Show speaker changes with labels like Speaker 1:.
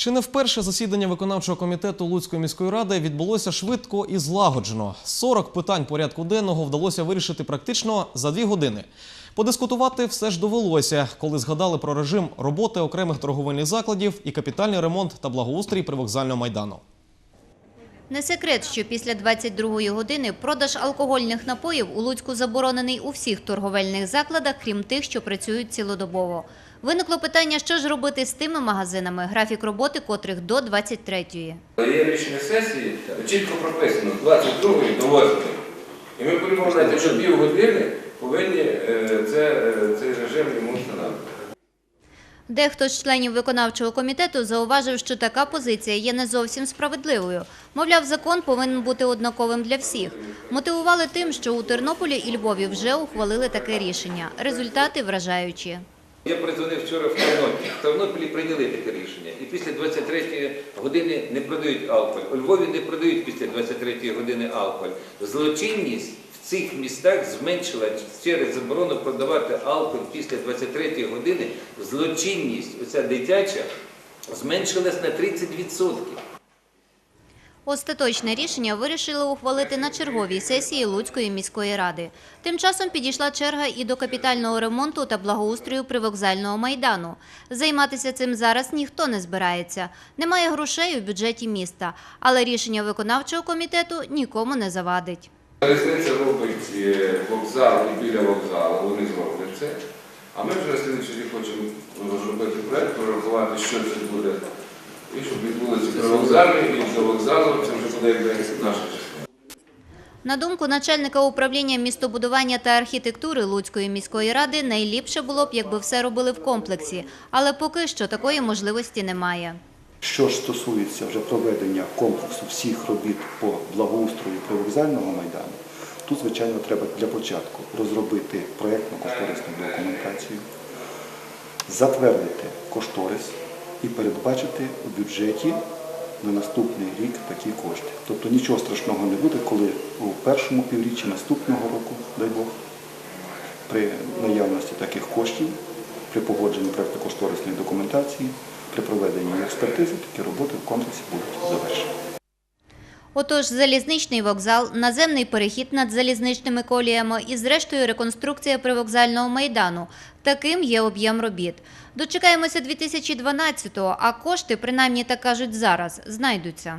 Speaker 1: Чи не вперше засідання виконавчого комітету Луцької міської ради відбулося швидко і злагоджено? 40 питань порядку денного вдалося вирішити практично за дві години. Подискутувати все ж довелося, коли згадали про режим роботи окремих торговельних закладів і капітальний ремонт та благоустрій привокзального майдану.
Speaker 2: Не секрет, що після 22-ї години продаж алкогольних напоїв у Луцьку заборонений у всіх торговельних закладах, крім тих, що працюють цілодобово. Виникло питання, що ж робити з тими магазинами, графік роботи котрих до 23-ї.
Speaker 3: Є рішення сесії, чітко прописано з 22 до 8. І ми будемо знати, що півгодини повинні е, це, е, цей режим йому встановити.
Speaker 2: Дехто з членів виконавчого комітету зауважив, що така позиція є не зовсім справедливою. Мовляв, закон повинен бути однаковим для всіх. Мотивували тим, що у Тернополі і Львові вже ухвалили таке рішення. Результати вражаючі.
Speaker 4: Я призвонив вчора в Тернопіль. В Тернополі прийняли таке рішення. І після 23 години не продають алкоголь. У Львові не продають після 23 години алкоголь. Злочинність в цих містах зменшила через заборону продавати алкоголь після 23 години. Злочинність, оця дитяча, зменшилась на 30%.
Speaker 2: Остаточне рішення вирішили ухвалити на черговій сесії Луцької міської ради. Тим часом підійшла черга і до капітального ремонту та благоустрою привокзального майдану. Займатися цим зараз ніхто не збирається. Немає грошей у бюджеті міста, але рішення виконавчого комітету нікому не завадить.
Speaker 3: Різниця робить е, вокзал і біля вокзалу, вони зроблять це. А ми вже на слідчий рік хочемо розробити проект, прорахувати, що це буде. І щоб відбулося при вокзалі, і до вокзалу, це вже буде наша частина.
Speaker 2: На думку начальника управління містобудування та архітектури Луцької міської ради, найліпше було б, якби все робили в комплексі, але поки що такої можливості немає.
Speaker 5: Що ж стосується вже проведення комплексу всіх робіт по благоустрою привокзального майдану, тут, звичайно, треба для початку розробити проєктно-кошторисну документацію, затвердити кошторис і передбачити у бюджеті на наступний рік такі кошти. Тобто нічого страшного не буде, коли у першому півріччі наступного року, дай Бог, при наявності таких коштів, при погодженні проєктно-кошторисної документації, при проведенні експертизи, такі роботи в комплексі будуть.
Speaker 2: Отож, залізничний вокзал, наземний перехід над залізничними коліями і, зрештою, реконструкція привокзального майдану. Таким є об'єм робіт. Дочекаємося 2012-го, а кошти, принаймні так кажуть зараз, знайдуться.